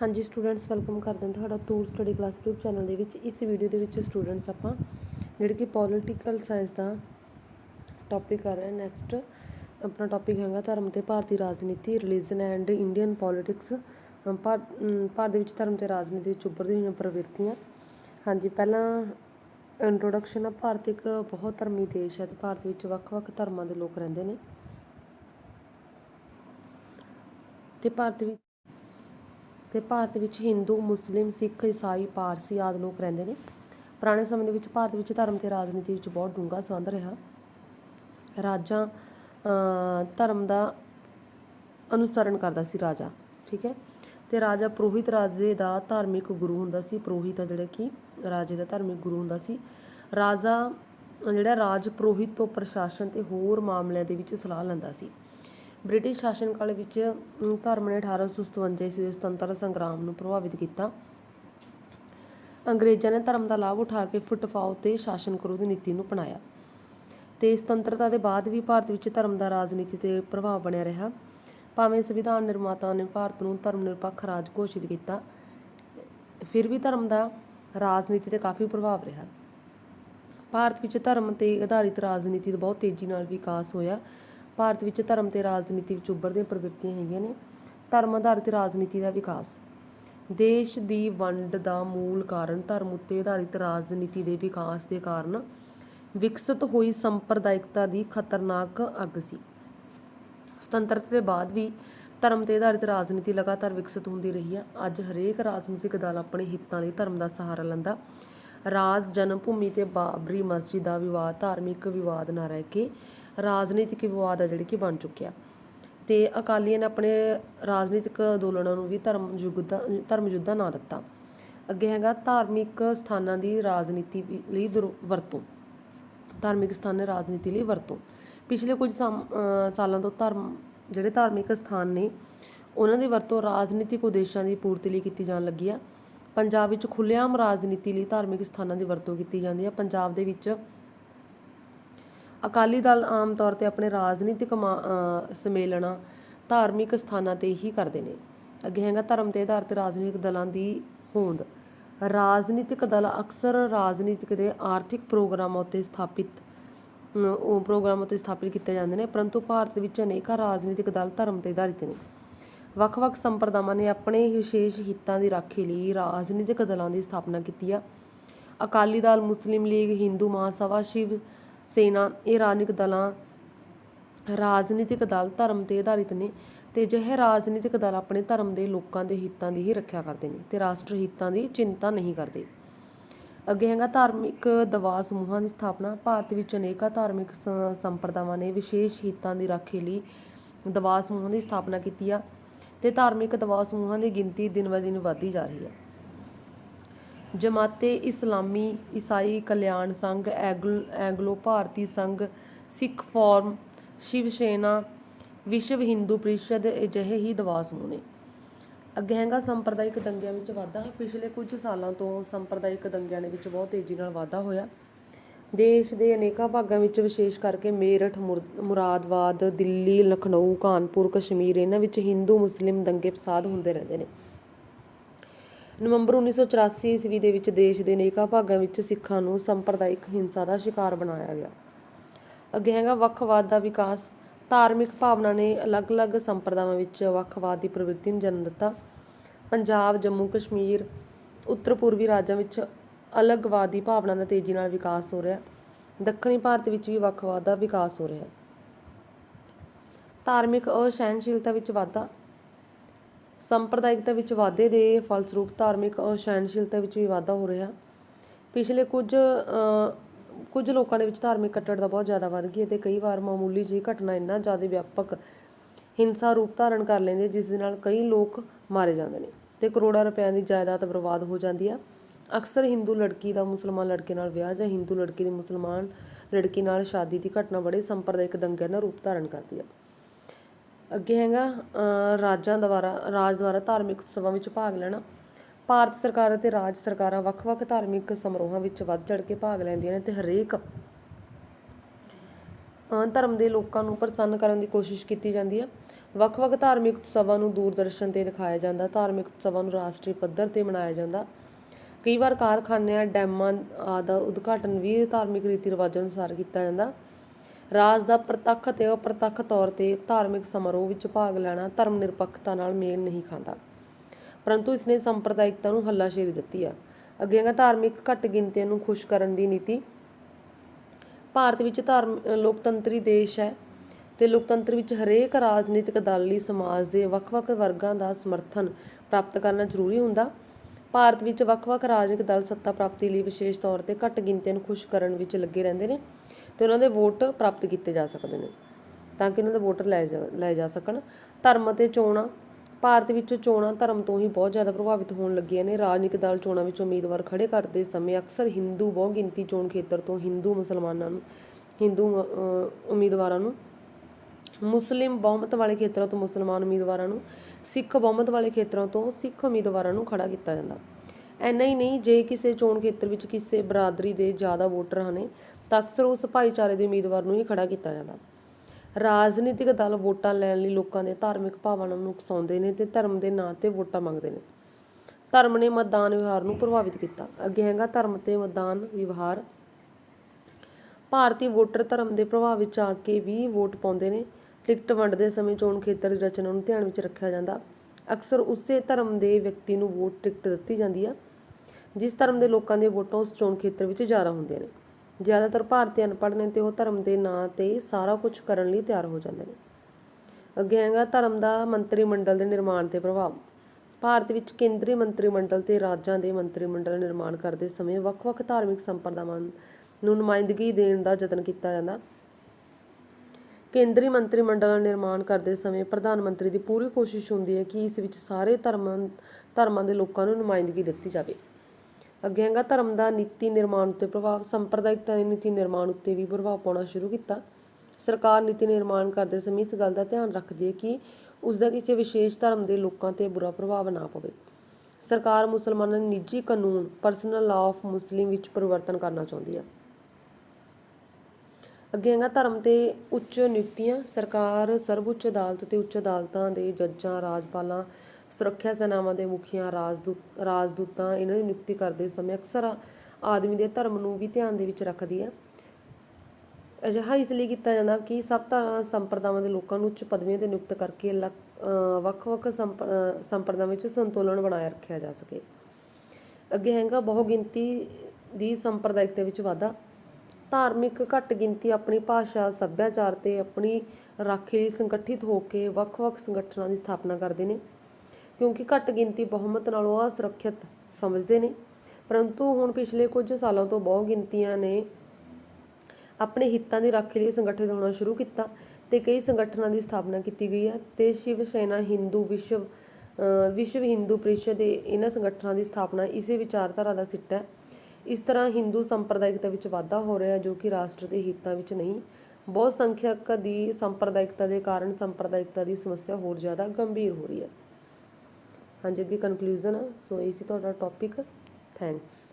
ਹਾਂਜੀ students welcome ਕਰਦੇ ਹਾਂ ਤੁਹਾਡਾ tour study class YouTube channel ਦੇ ਵਿੱਚ। ਇਸ ਵੀਡੀਓ ਦੇ ਵਿੱਚ ਸਟੂਡੈਂਟਸ ਆਪਾਂ ਜਿਹੜੇ ਕਿ ਪੋਲੀਟੀਕਲ ਸਾਇੰਸ ਦਾ ਟੌਪਿਕ ਕਰ ਰਹੇ ਨੈਕਸਟ ਆਪਣਾ ਟੌਪਿਕ ਹੈਗਾ ਧਰਮ ਤੇ ਭਾਰਤੀ ਰਾਜਨੀਤੀ religion and Indian politics Bharat ਦੇ ਵਿੱਚ ਧਰਮ ਤੇ ਰਾਜਨੀਤੀ ਵਿੱਚ ਉੱਭਰਦੀਆਂ ਹੋਈਆਂ ਪ੍ਰਵਿਰਤੀਆਂ। ਹਾਂਜੀ, ਪਹਿਲਾਂ ਇੰਟਰੋਡਕਸ਼ਨ ਆ, ਭਾਰਤ ਇੱਕ ਬਹੁਤ ਧਰਮੀ ਦੇਸ਼ ਹੈ ਤੇ ਭਾਰਤ ਵਿੱਚ ਵੱਖ-ਵੱਖ ਧਰਮਾਂ ਦੇ ਲੋਕ ਰਹਿੰਦੇ ਨੇ। ਤੇ ਭਾਰਤ ਵਿੱਚ ਅਤੇ ਭਾਰਤ ਵਿੱਚ ਹਿੰਦੂ ਮੁਸਲਿਮ ਸਿੱਖ ਈਸਾਈ ਪਾਰਸੀ ਆਦਿ ਲੋਕ ਰਹਿੰਦੇ ਨੇ। ਪੁਰਾਣੇ ਸਮੇਂ ਦੇ ਵਿੱਚ ਭਾਰਤ ਵਿੱਚ ਧਰਮ ਅਤੇ ਰਾਜਨੀਤੀ ਵਿੱਚ ਬਹੁਤ ਡੂੰਘਾ ਸੰਬੰਧ ਰਿਹਾ। ਰਾਜਾਂ ਅਹ, ਧਰਮ ਦਾ ਅਨੁਸਰਣ ਕਰਦਾ ਸੀ ਰਾਜਾ ਠੀਕ ਹੈ? ਤੇ ਰਾਜਾ ਪ੍ਰੋਹਿਤ ਰਾਜੇ ਦਾ ਧਾਰਮਿਕ ਗੁਰੂ ਹੁੰਦਾ ਸੀ। ਪ੍ਰੋਹਿਤ ਆ ਜਿਹੜਾ ਕਿ ਰਾਜੇ ਦਾ ਧਾਰਮਿਕ ਗੁਰੂ ਹੁੰਦਾ ਸੀ। ਰਾਜਾ ਜਿਹੜਾ ਰਾਜ ਪ੍ਰੋਹਿਤ ਤੋਂ ਪ੍ਰਸ਼ਾਸਨ ਤੇ ਹੋਰ ਮਾਮਲਿਆਂ ਦੇ ਵਿੱਚ ਸਲਾਹ ਲੈਂਦਾ ਸੀ। ਬ੍ਰਿਟਿਸ਼ ਸ਼ਾਸਨ ਕਾਲ ਵਿੱਚ ਧਰਮ ਨੇ 1857 ਈਸਵੀ ਦੇ ਸੁਤੰਤਰ ਸੰਗਰਾਮ ਨੂੰ ਪ੍ਰਭਾਵਿਤ ਕੀਤਾ। ਅੰਗਰੇਜ਼ਾਂ ਨੇ ਧਰਮ ਦਾ ਲਾਭ ਉਠਾ ਕੇ ਫੁੱਟਪਾਉ ਤੇ ਸ਼ਾਸਨ ਕਰੋ ਦੀ ਨੀਤੀ ਨੂੰ ਅਪਣਾਇਆ। ਤੇ ਸੁਤੰਤਰਤਾ ਦੇ ਬਾਅਦ ਵੀ ਭਾਰਤ ਵਿੱਚ ਧਰਮ ਦਾ ਰਾਜਨੀਤੀ ਤੇ ਪ੍ਰਭਾਵ ਬਣਿਆ ਰਿਹਾ। ਭਾਵੇਂ ਸੰਵਿਧਾਨ ਨਿਰਮਾਤਾ ਨੇ ਭਾਰਤ ਨੂੰ ਧਰਮ ਨਿਰਪੱਖ ਰਾਜ ਘੋਸ਼ਿਤ ਕੀਤਾ, ਫਿਰ ਵੀ ਧਰਮ ਦਾ ਰਾਜਨੀਤੀ ਤੇ ਕਾਫੀ ਪ੍ਰਭਾਵ ਰਿਹਾ। ਭਾਰਤ ਵਿੱਚ ਧਰਮ ਤੇ ਆਧਾਰਿਤ ਰਾਜਨੀਤੀ ਦਾ ਬਹੁਤ ਤੇਜ਼ੀ ਨਾਲ ਵਿਕਾਸ ਹੋਇਆ। ਭਾਰਤ ਵਿੱਚ ਧਰਮ ਤੇ ਰਾਜਨੀਤੀ ਵਿੱਚ ਉੱਭਰਦੀਆਂ ਪ੍ਰਵਿਰਤੀਆਂ ਹੈਗੀਆਂ ਨੇ। ਧਰਮ ਆਧਾਰਿਤ ਰਾਜਨੀਤੀ ਦਾ ਵਿਕਾਸ। ਦੇਸ਼ ਦੀ ਵੰਡ ਦਾ ਮੂਲ ਕਾਰਨ ਧਰਮ ਉੱਤੇ ਆਧਾਰਿਤ ਰਾਜਨੀਤੀ ਦੇ ਵਿਕਾਸ ਦੇ ਕਾਰਨ ਵਿਕਸਿਤ ਹੋਈ ਸੰਪਰਦਾਇਕਤਾ ਦੀ ਖਤਰਨਾਕ ਅੱਗ ਸੀ। ਸੁਤੰਤਰਤਾ ਦੇ ਬਾਅਦ ਵੀ ਧਰਮ ਤੇ ਆਧਾਰਿਤ ਰਾਜਨੀਤੀ ਲਗਾਤਾਰ ਵਿਕਸਿਤ ਹੁੰਦੀ ਰਹੀ ਹੈ। ਅੱਜ ਹਰੇਕ ਰਾਜਨੀਤਿਕ ਦਲ ਆਪਣੇ ਹਿੱਤਾਂ ਲਈ ਧਰਮ ਦਾ ਸਹਾਰਾ ਲੈਂਦਾ। ਰਾਜ ਜਨਮ ਭੂਮੀ ਤੇ ਬਾਬਰੀ ਮਸਜਿਦ ਦਾ ਵਿਵਾਦ, ਧਾਰਮਿਕ ਵਿਵਾਦ ਨਾ ਰਹਿ ਕੇ ਰਾਜਨੀਤਿਕ ਵਿਵਾਦ ਆ ਜਿਹੜੀ ਕਿ ਬਣ ਚੁੱਕਿਆ ਤੇ ਅਕਾਲੀਆਂ ਨੇ ਆਪਣੇ ਰਾਜਨੀਤਿਕ ਅੰਦੋਲਨਾਂ ਨੂੰ ਵੀ ਧਰਮ ਯੁੱਗ ਦਾ, ਧਰਮ ਯੁੱਧ ਦਾ ਨਾਂ ਦਿੱਤਾ। ਅੱਗੇ ਹੈਗਾ ਧਾਰਮਿਕ ਸਥਾਨਾਂ ਦੀ ਰਾਜਨੀਤੀ ਲਈ ਦੁਰ- ਵਰਤੋਂ। ਧਾਰਮਿਕ ਸਥਾਨ ਰਾਜਨੀਤੀ ਲਈ ਵਰਤੋਂ। ਪਿਛਲੇ ਕੁਝ ਸਮ- ਸਾਲਾਂ ਤੋਂ ਧਰਮ, ਜਿਹੜੇ ਧਾਰਮਿਕ ਸਥਾਨ ਨੇ, ਉਹਨਾਂ ਦੀ ਵਰਤੋਂ ਰਾਜਨੀਤਿਕ ਉਦੇਸ਼ਾਂ ਦੀ ਪੂਰਤੀ ਲਈ ਕੀਤੀ ਜਾਣ ਲੱਗੀ ਆ। ਪੰਜਾਬ ਵਿੱਚ ਖੁੱਲ੍ਹੇਆਮ ਰਾਜਨੀਤੀ ਲਈ ਧਾਰਮਿਕ ਸਥਾਨਾਂ ਦੀ ਵਰਤੋਂ ਕੀਤੀ ਜਾਂਦੀ ਹੈ ਪੰਜਾਬ ਦੇ ਵਿੱਚ ਅਕਾਲੀ ਦਲ ਆਮ ਤੌਰ ਤੇ ਆਪਣੇ ਰਾਜਨੀਤਿਕ ਮਾ- ਸੰਮੇਲਨਾਂ ਧਾਰਮਿਕ ਸਥਾਨਾਂ ਤੇ ਹੀ ਕਰਦੇ ਨੇ। ਅੱਗੇ ਹੈਗਾ ਧਰਮ ਤੇ ਰਾਜਨੀਤਿਕ ਦਲਾਂ ਦੀ ਹੋਂਦ। ਰਾਜਨੀਤਿਕ ਦਲ ਅਕਸਰ ਰਾਜਨੀਤਿਕ ਦੇ ਆਰਥਿਕ ਪ੍ਰੋਗਰਾਮਾਂ ਉੱਤੇ ਸਥਾਪਿਤ ਅਮ, ਉਹ ਪ੍ਰੋਗਰਾਮ ਉੱਤੇ ਸਥਾਪਿਤ ਕੀਤੇ ਜਾਂਦੇ ਨੇ ਪਰੰਤੂ ਭਾਰਤ ਵਿੱਚ ਅਨੇਕਾਂ ਰਾਜਨੀਤਿਕ ਦਲ ਧਰਮ ਤੇ ਆਧਾਰਿਤ ਨੇ। ਵੱਖ-ਵੱਖ ਸੰਪਰਦਾਵਾਂ ਨੇ ਆਪਣੇ ਵਿਸ਼ੇਸ਼ ਹਿੱਤਾਂ ਦੀ ਰਾਖੀ ਲਈ ਰਾਜਨੀਤਿਕ ਦਲਾਂ ਦੀ ਸਥਾਪਨਾ ਕੀਤੀ ਆ। ਅਕਾਲੀ ਦਲ ਮੁਸਲਿਮ ਲੀਗ ਹਿੰਦੂ ਮਹਾਸਭਾ ਸ਼ਿਵ ਸੈਨਾ, ਇਹ ਰਾਜਨੀਤਿਕ ਦਲਾਂ, ਰਾਜਨੀਤਿਕ ਦਲ ਧਰਮ ਤੇ ਆਧਾਰਿਤ ਨੇ ਤੇ ਅਜਿਹੇ ਰਾਜਨੀਤਿਕ ਦਲ ਆਪਣੇ ਧਰਮ ਦੇ ਲੋਕਾਂ ਦੇ ਹਿੱਤਾਂ ਦੀ ਹੀ ਰੱਖਿਆ ਕਰਦੇ ਨੇ ਤੇ ਰਾਸ਼ਟਰ ਹਿੱਤਾਂ ਦੀ ਚਿੰਤਾ ਨਹੀਂ ਕਰਦੇ। ਅੱਗੇ ਹੈਗਾ ਧਾਰਮਿਕ ਦਬਾਅ ਸਮੂਹਾਂ ਦੀ ਸਥਾਪਨਾ। ਭਾਰਤ ਵਿੱਚ ਅਨੇਕਾਂ ਧਾਰਮਿਕ ਸ- ਸੰਪਰਦਾਵਾਂ ਨੇ ਵਿਸ਼ੇਸ਼ ਹਿੱਤਾਂ ਦੀ ਰਾਖੀ ਲਈ ਦਬਾਅ ਸਮੂਹਾਂ ਦੀ ਸਥਾਪਨਾ ਕੀਤੀ ਆ ਤੇ ਧਾਰਮਿਕ ਦਬਾਅ ਸਮੂਹਾਂ ਦੀ ਗਿਣਤੀ ਦਿਨ ਬ ਦਿਨ ਵਧਦੀ ਜਾ ਰਹੀ ਹੈ ਜਮਾਤੇ ਇਸਲਾਮੀ ਈਸਾਈ ਕਲਿਆਣ ਸੰਘ, ਐਗਲ, ਐਂਗਲੋ ਭਾਰਤੀ ਸੰਘ, ਸਿੱਖ ਫੋਰਮ, ਸ਼ਿਵ ਸੈਨਾ, ਵਿਸ਼ਵ ਹਿੰਦੂ ਪਰਿਸ਼ਦ ਅਜਿਹੇ ਹੀ ਦਬਾਅ ਸਮੂਹ ਨੇ ਅੱਗੇ ਹੈਗਾ ਸੰਪਰਦਾਇਕ ਦੰਗਿਆਂ ਵਿੱਚ ਵਾਧਾ। ਪਿਛਲੇ ਕੁਝ ਸਾਲਾਂ ਤੋਂ ਸੰਪਰਦਾਇਕ ਦੰਗਿਆਂ ਦੇ ਵਿੱਚ ਬਹੁਤ ਤੇਜ਼ੀ ਨਾਲ ਵਾਧਾ ਹੋਇਆ। ਦੇਸ਼ ਦੇ ਅਨੇਕਾਂ ਭਾਗਾਂ ਵਿੱਚ ਵਿਸ਼ੇਸ਼ ਕਰਕੇ ਮੇਰਠ ਮੁਰਾਦਬਾਦ ਦਿੱਲੀ, ਲਖਨਊ, ਕਾਨਪੁਰ, ਕਸ਼ਮੀਰ, ਇਹਨਾਂ ਵਿੱਚ ਹਿੰਦੂ ਮੁਸਲਿਮ ਦੰਗੇ ਫਸਾਦ ਹੁੰਦੇ ਰਹਿੰਦੇ ਨੇ। ਨਵੰਬਰ 1984 ਈਸਵੀ ਦੇ ਵਿੱਚ ਦੇਸ਼ ਦੇ ਅਨੇਕਾਂ ਭਾਗਾਂ ਵਿੱਚ ਸਿੱਖਾਂ ਨੂੰ ਸੰਪਰਦਾਇਕ ਹਿੰਸਾ ਦਾ ਸ਼ਿਕਾਰ ਬਣਾਇਆ ਗਿਆ। ਅੱਗੇ ਹੈਗਾ ਵੱਖਵਾਦ ਦਾ ਵਿਕਾਸ, ਧਾਰਮਿਕ ਭਾਵਨਾ ਨੇ ਅਲੱਗ-ਅਲੱਗ ਸੰਪਰਦਾਵਾਂ ਵਿੱਚ ਵੱਖਵਾਦ ਦੀ ਪ੍ਰਵਿਰਤੀ ਨੂੰ ਜਨਮ ਦਿੱਤਾ। ਪੰਜਾਬ, ਜੰਮੂ, ਕਸ਼ਮੀਰ ਉੱਤਰ ਪੂਰਬੀ ਰਾਜਾਂ ਵਿੱਚ ਅਲੱਗਵਾਦੀ ਭਾਵਨਾ ਦਾ ਤੇਜ਼ੀ ਨਾਲ ਵਿਕਾਸ ਹੋ ਰਿਹਾ। ਦੱਖਣੀ ਭਾਰਤ ਵਿੱਚ ਵੀ ਵੱਖਵਾਦ ਦਾ ਵਿਕਾਸ ਹੋ ਰਿਹਾ। ਧਾਰਮਿਕ ਅਸਹਿਣਸ਼ੀਲਤਾ ਵਿੱਚ ਵਾਧਾ ਸੰਪਰਦਾਇਕਤਾ ਵਿੱਚ ਵਾਧੇ ਦੇ ਫਲਸਰੂਪ ਧਾਰਮਿਕ ਅਸਹਿਣਸ਼ੀਲਤਾ ਵਿੱਚ ਵੀ ਵਾਧਾ ਹੋ ਰਿਹਾ। ਪਿਛਲੇ ਕੁਝ ਕੁਝ ਲੋਕਾਂ ਦੇ ਵਿੱਚ ਧਾਰਮਿਕ ਕੱਟੜਤਾ ਬਹੁਤ ਜ਼ਿਆਦਾ ਵੱਧ ਗਈ ਹੈ ਤੇ ਕਈ ਵਾਰ ਮਾਮੂਲੀ ਜਿਹੀ ਘਟਨਾ ਇੰਨਾ ਜ਼ਿਆਦਾ ਵਿਆਪਕ ਹਿੰਸਾ ਰੂਪ ਧਾਰਨ ਕਰ ਲੈਂਦੀ ਜਿਸ ਦੇ ਨਾਲ ਕਈ ਲੋਕ ਮਾਰੇ ਜਾਂਦੇ ਨੇ ਤੇ ਕਰੋੜਾਂ ਰੁਪਇਆਂ ਦੀ ਜਾਇਦਾਦ ਬਰਬਾਦ ਹੋ ਜਾਂਦੀ ਆ। ਅਕਸਰ ਹਿੰਦੂ ਲੜਕੀ ਦਾ ਮੁਸਲਮਾਨ ਲੜਕੇ ਨਾਲ ਵਿਆਹ ਜਾਂ ਹਿੰਦੂ ਲੜਕੀ ਦੀ ਮੁਸਲਮਾਨ ਲੜਕੀ ਨਾਲ ਸ਼ਾਦੀ ਦੀ ਘਟਨਾ ਬੜੇ ਸੰਪਰਦਾਇਕ ਦੰਗਿਆਂ ਦਾ ਰੂਪ ਧਾਰਨ ਕਰਦੀ ਆ। ਅੱਗੇ ਹੈਗਾ ਰਾਜਾਂ ਦੁਆਰਾ, ਰਾਜ ਦੁਆਰਾ ਧਾਰਮਿਕ ਉਤਸਵਾਂ ਵਿੱਚ ਭਾਗ ਲੈਣਾ। ਭਾਰਤ ਸਰਕਾਰ ਅਤੇ ਰਾਜ ਸਰਕਾਰਾਂ ਵੱਖ-ਵੱਖ ਧਾਰਮਿਕ ਸਮਾਰੋਹਾਂ ਵਿੱਚ ਵੱਧ ਚੜ੍ਹ ਕੇ ਭਾਗ ਲੈਂਦੀਆਂ ਨੇ ਅਤੇ ਹਰੇਕ ਧਰਮ ਦੇ ਲੋਕਾਂ ਨੂੰ ਪ੍ਰਸੰਨ ਕਰਨ ਦੀ ਕੋਸ਼ਿਸ਼ ਕੀਤੀ ਜਾਂਦੀ ਹੈ। ਵੱਖ-ਵੱਖ ਧਾਰਮਿਕ ਉਤਸਵਾਂ ਨੂੰ ਦੂਰਦਰਸ਼ਨ ਤੇ ਦਿਖਾਇਆ ਜਾਂਦਾ, ਧਾਰਮਿਕ ਉਤਸਵਾਂ ਨੂੰ ਰਾਸ਼ਟਰੀ ਪੱਧਰ ਤੇ ਮਨਾਇਆ ਜਾਂਦਾ। ਕਈ ਵਾਰ ਕਾਰਖਾਨਿਆਂ, ਡੈਮਾਂ ਆਦਿ ਦਾ ਉਦਘਾਟਨ ਵੀ ਧਾਰਮਿਕ ਰੀਤੀ ਰਿਵਾਜਾਂ ਅਨੁਸਾਰ ਕੀਤਾ ਜਾਂਦਾ। ਰਾਜ ਦਾ ਪ੍ਰਤੱਖ ਅਤੇ ਅਪ੍ਰਤੱਖ ਤੌਰ ਤੇ ਧਾਰਮਿਕ ਸਮਾਰੋਹ ਵਿੱਚ ਭਾਗ ਲੈਣਾ ਧਰਮ ਨਿਰਪੱਖਤਾ ਨਾਲ ਮੇਲ ਨਹੀਂ ਖਾਂਦਾ। ਪਰੰਤੂ ਇਸਨੇ ਸੰਪਰਦਾਇਕਤਾ ਨੂੰ ਹੱਲਾਸ਼ੇਰੀ ਦਿੱਤੀ ਆ। ਅੱਗੇ ਧਾਰਮਿਕ ਘੱਟ ਗਿਣਤੀਆਂ ਨੂੰ ਖੁਸ਼ ਕਰਨ ਦੀ ਨੀਤੀ। ਭਾਰਤ ਵਿੱਚ ਧਰਮ ਲੋਕਤੰਤਰੀ ਦੇਸ਼ ਹੈ ਤੇ ਲੋਕਤੰਤਰ ਵਿੱਚ ਹਰੇਕ ਰਾਜਨੀਤਿਕ ਦਲ ਲਈ ਸਮਾਜ ਦੇ ਵੱਖ-ਵੱਖ ਵਰਗਾਂ ਦਾ ਸਮਰਥਨ ਪ੍ਰਾਪਤ ਕਰਨਾ ਜ਼ਰੂਰੀ ਹੁੰਦਾ। ਭਾਰਤ ਵਿੱਚ ਵੱਖ-ਵੱਖ ਰਾਜਨੀਤਿਕ ਦਲ ਸੱਤਾ ਪ੍ਰਾਪਤੀ ਲਈ ਵਿਸ਼ੇਸ਼ ਤੌਰ ਤੇ ਘੱਟ ਗਿਣਤੀਆਂ ਨੂੰ ਖੁਸ਼ ਕਰਨ ਵਿੱਚ ਲੱਗੇ ਰਹਿੰਦੇ ਨੇ। ਤੇ ਉਹਨਾਂ ਦੇ ਵੋਟ ਪ੍ਰਾਪਤ ਕੀਤੇ ਜਾ ਸਕਦੇ ਨੇ ਤਾਂ ਕਿ ਉਹਨਾਂ ਦੇ ਵੋਟਰ ਲੈ ਜਾ ਲੈ ਜਾ ਸਕਣ। ਧਰਮ ਅਤੇ ਚੋਣਾਂ, ਭਾਰਤ ਵਿੱਚ ਚੋਣਾਂ ਧਰਮ ਤੋਂ ਹੀ ਬਹੁਤ ਜ਼ਿਆਦਾ ਪ੍ਰਭਾਵਿਤ ਹੋਣ ਲੱਗੀਆਂ ਨੇ। ਰਾਜਨੀਤਿਕ ਦਲ ਚੋਣਾਂ ਵਿੱਚ ਉਮੀਦਵਾਰ ਖੜੇ ਕਰਦੇ ਸਮੇਂ ਅਕਸਰ ਹਿੰਦੂ ਬਹੁਗਿਣਤੀ ਚੋਣ ਖੇਤਰ ਤੋਂ ਹਿੰਦੂ ਮੁਸਲਮਾਨਾਂ ਨੂੰ, ਹਿੰਦੂ ਉਮੀਦਵਾਰਾਂ ਨੂੰ, ਮੁਸਲਿਮ ਬਹੁਮਤ ਵਾਲੇ ਖੇਤਰਾਂ ਤੋਂ ਮੁਸਲਮਾਨ ਉਮੀਦਵਾਰਾਂ ਨੂੰ, ਸਿੱਖ ਬਹੁਮਤ ਵਾਲੇ ਖੇਤਰਾਂ ਤੋਂ ਸਿੱਖ ਉਮੀਦਵਾਰਾਂ ਨੂੰ ਖੜਾ ਕੀਤਾ ਜਾਂਦਾ। ਐਨਾ ਹੀ ਨਹੀਂ, ਜੇ ਕਿਸੇ ਚੋਣ ਖੇਤਰ ਵਿੱਚ ਕਿਸੇ ਬਰਾਦਰੀ ਦੇ ਜ਼ਿਆਦਾ ਵੋਟਰ ਹਨ ਤਾਂ ਅਕਸਰ ਉਸ ਭਾਈਚਾਰੇ ਦੇ ਉਮੀਦਵਾਰ ਨੂੰ ਹੀ ਖੜਾ ਕੀਤਾ ਜਾਂਦਾ। ਰਾਜਨੀਤਿਕ ਦਲ ਵੋਟਾਂ ਲੈਣ ਲਈ ਲੋਕਾਂ ਦੇ ਧਾਰਮਿਕ ਭਾਵਨਾਵਾਂ ਨੂੰ ਉਕਸਾਉਂਦੇ ਨੇ ਤੇ ਧਰਮ ਦੇ ਨਾਂ ਤੇ ਵੋਟਾਂ ਮੰਗਦੇ ਨੇ। ਧਰਮ ਨੇ ਮਤਦਾਨ ਵਿਵਹਾਰ ਨੂੰ ਪ੍ਰਭਾਵਿਤ ਕੀਤਾ। ਅੱਗੇ ਹੈਗਾ ਧਰਮ ਤੇ ਮਤਦਾਨ ਵਿਵਹਾਰ ਭਾਰਤੀ ਵੋਟਰ ਧਰਮ ਦੇ ਪ੍ਰਭਾਵ ਵਿੱਚ ਆ ਕੇ ਵੀ ਵੋਟ ਪਾਉਂਦੇ ਨੇ। ਟਿਕਟ ਵੰਡਦੇ ਸਮੇਂ ਚੋਣ ਖੇਤਰ ਦੀ ਰਚਨਾ ਨੂੰ ਧਿਆਨ ਵਿੱਚ ਰੱਖਿਆ ਜਾਂਦਾ। ਅਕਸਰ ਉਸੇ ਧਰਮ ਦੇ ਵਿਅਕਤੀ ਨੂੰ ਵੋਟ ਟਿਕਟ ਦਿੱਤੀ ਜਾਂਦੀ ਆ, ਜਿਸ ਧਰਮ ਦੇ ਲੋਕਾਂ ਦੀਆਂ ਵੋਟਾਂ ਉਸ ਚੋਣ ਖੇਤਰ ਵਿੱਚ ਜ਼ਿਆਦਾ ਹੁੰਦੀਆਂ ਨੇ। ਜ਼ਿਆਦਾਤਰ ਭਾਰਤੀ ਅਨਪੜ੍ਹ ਨੇ ਤੇ ਉਹ ਧਰਮ ਦੇ ਨਾਂ ਤੇ ਸਾਰਾ ਕੁਝ ਕਰਨ ਲਈ ਤਿਆਰ ਹੋ ਜਾਂਦੇ ਨੇ। ਅੱਗੇ ਹੈਗਾ ਧਰਮ ਦਾ ਮੰਤਰੀ ਮੰਡਲ ਦੇ ਨਿਰਮਾਣ ਤੇ ਪ੍ਰਭਾਵ। ਭਾਰਤ ਵਿੱਚ ਕੇਂਦਰੀ ਮੰਤਰੀ ਮੰਡਲ ਤੇ ਰਾਜਾਂ ਦੇ ਮੰਤਰੀ ਮੰਡਲ ਨਿਰਮਾਣ ਕਰਦੇ ਸਮੇਂ ਵੱਖ-ਵੱਖ ਧਾਰਮਿਕ ਸੰਪਰਦਾਵਾਂ ਨੂੰ ਨੁਮਾਇੰਦਗੀ ਦੇਣ ਦਾ ਯਤਨ ਕੀਤਾ ਜਾਂਦਾ। ਕੇਂਦਰੀ ਮੰਤਰੀ ਮੰਡਲ ਦਾ ਨਿਰਮਾਣ ਕਰਦੇ ਸਮੇਂ ਪ੍ਰਧਾਨ ਮੰਤਰੀ ਦੀ ਪੂਰੀ ਕੋਸ਼ਿਸ਼ ਹੁੰਦੀ ਹੈ ਕਿ ਇਸ ਵਿੱਚ ਸਾਰੇ ਧਰਮਾਂ ਧਰਮਾਂ ਦੇ ਲੋਕਾਂ ਨੂੰ ਨੁਮਾਇੰਦਗੀ ਦਿੱਤੀ ਜਾਵੇ। ਅੱਗੇ ਹੈਗਾ ਧਰਮ ਦਾ ਨੀਤੀ ਨਿਰਮਾਣ ਉੱਤੇ ਪ੍ਰਭਾਵ ਸੰਪਰਦਾਇਕਤਾ ਦੀ ਨੀਤੀ ਨਿਰਮਾਣ ਉੱਤੇ ਵੀ ਪ੍ਰਭਾਵ ਪਾਉਣਾ ਸ਼ੁਰੂ ਕੀਤਾ। ਸਰਕਾਰ ਨੀਤੀ ਨਿਰਮਾਣ ਕਰਦੇ ਸਮੇਂ ਇਸ ਗੱਲ ਦਾ ਧਿਆਨ ਰੱਖਦੀ ਹੈ ਕਿ ਉਸ ਦਾ ਕਿਸੇ ਵਿਸ਼ੇਸ਼ ਧਰਮ ਦੇ ਲੋਕਾਂ ਤੇ ਬੁਰਾ ਪ੍ਰਭਾਵ ਨਾ ਪਵੇ। ਸਰਕਾਰ ਮੁਸਲਮਾਨਾਂ ਦੇ ਨਿੱਜੀ ਕਾਨੂੰਨ ਪਰਸਨਲ ਲਾਅ ਆਫ ਮੁਸਲਿਮ ਵਿੱਚ ਪਰਿਵਰਤਨ ਕਰਨਾ ਚਾਹੁੰਦੀ ਹੈ ਅੱਗੇ ਹੈਗਾ ਧਰਮ ਤੇ ਉੱਚ ਨਿਯੁਕਤੀਆਂ ਸਰਕਾਰ ਸਰਵਉੱਚ ਅਦਾਲਤ ਤੇ ਉੱਚ ਅਦਾਲਤਾਂ ਦੇ ਜੱਜਾਂ, ਰਾਜਪਾਲਾਂ ਸੁਰੱਖਿਆ ਸੈਨਾਵਾਂ ਦੇ ਮੁਖੀਆਂ ਰਾਜਦੂਤ ਰਾਜਦੂਤਾਂ ਇਹਨਾਂ ਦੀ ਨਿਯੁਕਤੀ ਕਰਦੇ ਸਮੇਂ ਅਕਸਰ ਆਦਮੀ ਦੇ ਧਰਮ ਨੂੰ ਵੀ ਧਿਆਨ ਦੇ ਵਿੱਚ ਰੱਖਦੀ ਹੈ। ਅਜਿਹਾ ਇਸ ਲਈ ਕੀਤਾ ਜਾਂਦਾ ਕਿ ਸਭ ਤਾਂ ਸੰਪਰਦਾਵਾਂ ਦੇ ਲੋਕਾਂ ਨੂੰ ਉੱਚ ਪਦਵੀਆਂ ਤੇ ਨਿਯੁਕਤ ਕਰਕੇ ਵੱਖ-ਵੱਖ ਸੰਪ- ਸੰਪਰਦਾਵਾਂ ਵਿੱਚ ਸੰਤੁਲਨ ਬਣਾਏ ਰੱਖਿਆ ਜਾ ਸਕੇ। ਅੱਗੇ ਹੈਗਾ ਬਹੁਗਿਣਤੀ ਦੀ ਸੰਪਰਦਾਇਕਤਾ ਵਿੱਚ ਵਾਧਾ। ਧਾਰਮਿਕ ਘੱਟ ਗਿਣਤੀ ਆਪਣੀ ਭਾਸ਼ਾ, ਸੱਭਿਆਚਾਰ ਤੇ ਆਪਣੀ ਰਾਖੀ ਲਈ ਸੰਗਠਿਤ ਹੋ ਕੇ ਵੱਖ-ਵੱਖ ਸੰਗਠਨਾਂ ਦੀ ਸਥਾਪਨਾ ਕਰਦੇ ਨੇ। ਕਿਉਂਕਿ ਘੱਟ ਗਿਣਤੀ ਬਹੁਮਤ ਨਾਲੋਂ ਅਸੁਰੱਖਿਅਤ ਸਮਝਦੇ ਨੇ। ਪਰੰਤੂ ਹੁਣ ਪਿਛਲੇ ਕੁਝ ਸਾਲਾਂ ਤੋਂ ਬਹੁ ਗਿਣਤੀਆਂ ਨੇ ਆਪਣੇ ਹਿੱਤਾਂ ਦੀ ਰਾਖੀ ਲਈ ਸੰਗਠਿਤ ਹੋਣਾ ਸ਼ੁਰੂ ਕੀਤਾ ਤੇ ਕਈ ਸੰਗਠਨਾਂ ਦੀ ਸਥਾਪਨਾ ਕੀਤੀ ਗਈ ਹੈ ਤੇ ਸ਼ਿਵ ਸੈਨਾ, ਹਿੰਦੂ ਵਿਸ਼ਵ ਵਿਸ਼ਵ ਹਿੰਦੂ ਪਰਿਸ਼ਦ ਦੇ ਇਹਨਾਂ ਸੰਗਠਨਾਂ ਦੀ ਸਥਾਪਨਾ ਇਸੇ ਵਿਚਾਰਧਾਰਾ ਦਾ ਸਿੱਟਾ ਹੈ। ਇਸ ਤਰ੍ਹਾਂ ਹਿੰਦੂ ਸੰਪਰਦਾਇਕਤਾ ਵਿੱਚ ਵਾਧਾ ਹੋ ਰਿਹਾ ਜੋ ਕਿ ਰਾਸ਼ਟਰ ਦੇ ਹਿੱਤਾਂ ਵਿੱਚ ਨਹੀਂ ਬਹੁਤ ਸੰਖਿਅਕ ਦੀ ਸੰਪਰਦਾਇਕਤਾ ਦੇ ਕਾਰਨ ਸੰਪਰਦਾਇਕਤਾ ਦੀ ਸਮੱਸਿਆ ਹੋਰ ਜ਼ਿਆਦਾ ਗੰਭੀਰ ਹੋ ਰਹੀ ਹੈ। ਹਾਂਜੀ ਅੱਗੇ ਕਨਕਲੂਜਨ ਸੋ ਇਹ ਸੀ ਤੁਹਾਡਾ ਟੌਪਿਕ ਥੈਂਕਸ